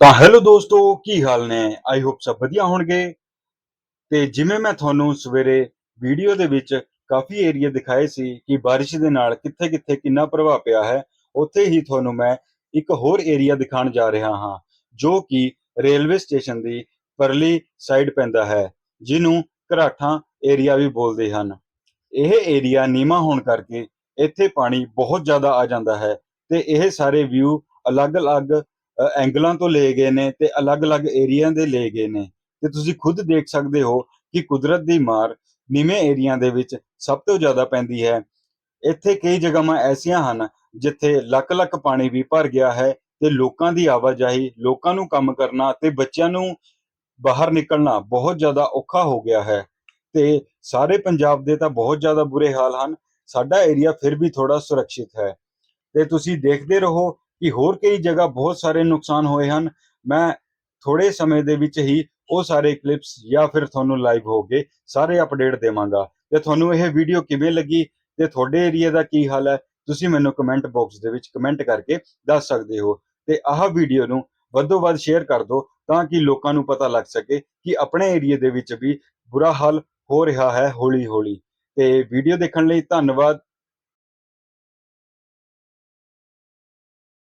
ਤਾਂ ਹੈਲੋ ਦੋਸਤੋ, ਕੀ ਹਾਲ ਨੇ? ਆਈ ਹੋਪ ਸਭ ਵਧੀਆ ਹੋਣਗੇ। ਤੇ ਜਿਵੇਂ ਮੈਂ ਤੁਹਾਨੂੰ ਸਵੇਰੇ ਵੀਡੀਓ ਦੇ ਵਿੱਚ ਕਾਫੀ ਏਰੀਆ ਦਿਖਾਏ ਸੀ ਕਿ ਬਾਰਿਸ਼ ਦੇ ਨਾਲ ਕਿੱਥੇ-ਕਿੱਥੇ ਕਿੰਨਾ ਪ੍ਰਭਾਵ ਪਿਆ ਹੈ, ਉੱਥੇ ਹੀ ਤੁਹਾਨੂੰ ਮੈਂ ਇੱਕ ਹੋਰ ਏਰੀਆ ਦਿਖਾਉਣ ਜਾ ਰਿਹਾ ਹਾਂ, ਜੋ ਕਿ ਰੇਲਵੇ ਸਟੇਸ਼ਨ ਦੀ ਪਰਲੀ ਸਾਈਡ ਪੈਂਦਾ ਹੈ, ਜਿਹਨੂੰ ਘਰਾਠਾਂ ਏਰੀਆ ਵੀ ਬੋਲਦੇ ਹਨ। ਇਹ ਏਰੀਆ ਨੀਵਾਂ ਹੋਣ ਕਰਕੇ ਇੱਥੇ ਪਾਣੀ ਬਹੁਤ ਜ਼ਿਆਦਾ ਆ ਜਾਂਦਾ ਹੈ ਤੇ ਇਹ ਸਾਰੇ ਵਿਊ ਅਲੱਗ-ਅਲੱਗ ਐਂਗਲਾਂ ਤੋਂ ਲਏ ਗਏ ਨੇ ਤੇ ਅਲੱਗ-ਅਲੱਗ ਏਰੀਆ ਦੇ ਲਏ ਗਏ ਨੇ। ਤੇ ਤੁਸੀਂ ਖੁਦ ਦੇਖ ਸਕਦੇ ਹੋ ਕਿ ਕੁਦਰਤ ਦੀ ਮਾਰ ਨੀਵੇਂ ਏਰੀਆ ਦੇ ਵਿੱਚ ਸਭ ਤੋਂ ਜ਼ਿਆਦਾ ਪੈਂਦੀ ਹੈ। ਇੱਥੇ ਕਈ ਜਗ੍ਹਾਵਾਂ ਐਸੀਆਂ ਹਨ ਜਿੱਥੇ ਲੱਖ-ਲੱਖ ਪਾਣੀ ਵੀ ਭਰ ਗਿਆ ਹੈ ਤੇ ਲੋਕਾਂ ਦੀ ਆਵਾਜਾਈ, ਲੋਕਾਂ ਨੂੰ ਕੰਮ ਕਰਨਾ ਤੇ ਬੱਚਿਆਂ ਨੂੰ ਬਾਹਰ ਨਿਕਲਣਾ ਬਹੁਤ ਜ਼ਿਆਦਾ ਔਖਾ ਹੋ ਗਿਆ ਹੈ। ਤੇ ਸਾਰੇ ਪੰਜਾਬ ਦੇ ਤਾਂ ਬਹੁਤ ਜ਼ਿਆਦਾ ਬੁਰੇ ਹਾਲ ਹਨ। ਸਾਡਾ ਏਰੀਆ ਫਿਰ ਵੀ ਥੋੜਾ ਸੁਰੱਖਿਅਤ ਹੈ। ਤੇ ਤੁਸੀਂ ਦੇਖਦੇ ਰਹੋ ਕਿ ਹੋਰ ਕਈ ਜਗ੍ਹਾ ਬਹੁਤ ਸਾਰੇ ਨੁਕਸਾਨ ਹੋਏ ਹਨ। ਮੈਂ ਥੋੜੇ ਸਮੇਂ ਦੇ ਵਿੱਚ ਹੀ ਉਹ ਸਾਰੇ ਕਲਿੱਪਸ ਜਾਂ ਫਿਰ ਤੁਹਾਨੂੰ ਲਾਈਵ ਹੋ ਕੇ ਸਾਰੇ ਅਪਡੇਟ ਦੇਵਾਂਗਾ। ਤੇ ਤੁਹਾਨੂੰ ਇਹ ਵੀਡੀਓ ਕਿਵੇਂ ਲੱਗੀ ਤੇ ਤੁਹਾਡੇ ਏਰੀਆ ਦਾ ਕੀ ਹਾਲ ਹੈ, ਤੁਸੀਂ ਮੈਨੂੰ ਕਮੈਂਟ ਬਾਕਸ ਦੇ ਵਿੱਚ ਕਮੈਂਟ ਕਰਕੇ ਦੱਸ ਸਕਦੇ ਹੋ। ਤੇ ਆਹ ਵੀਡੀਓ ਨੂੰ ਵੱਧੋ ਵੱਧ ਸ਼ੇਅਰ ਕਰ ਦਿਓ ਤਾਂ ਕਿ ਲੋਕਾਂ ਨੂੰ ਪਤਾ ਲੱਗ ਸਕੇ ਕਿ ਆਪਣੇ ਏਰੀਆ ਦੇ ਵਿੱਚ ਵੀ ਬੁਰਾ ਹਾਲ ਹੋ ਰਿਹਾ ਹੈ ਹੌਲੀ ਹੌਲੀ ਤੇ ਵੀਡੀਓ ਦੇਖਣ ਲਈ ਧੰਨਵਾਦ।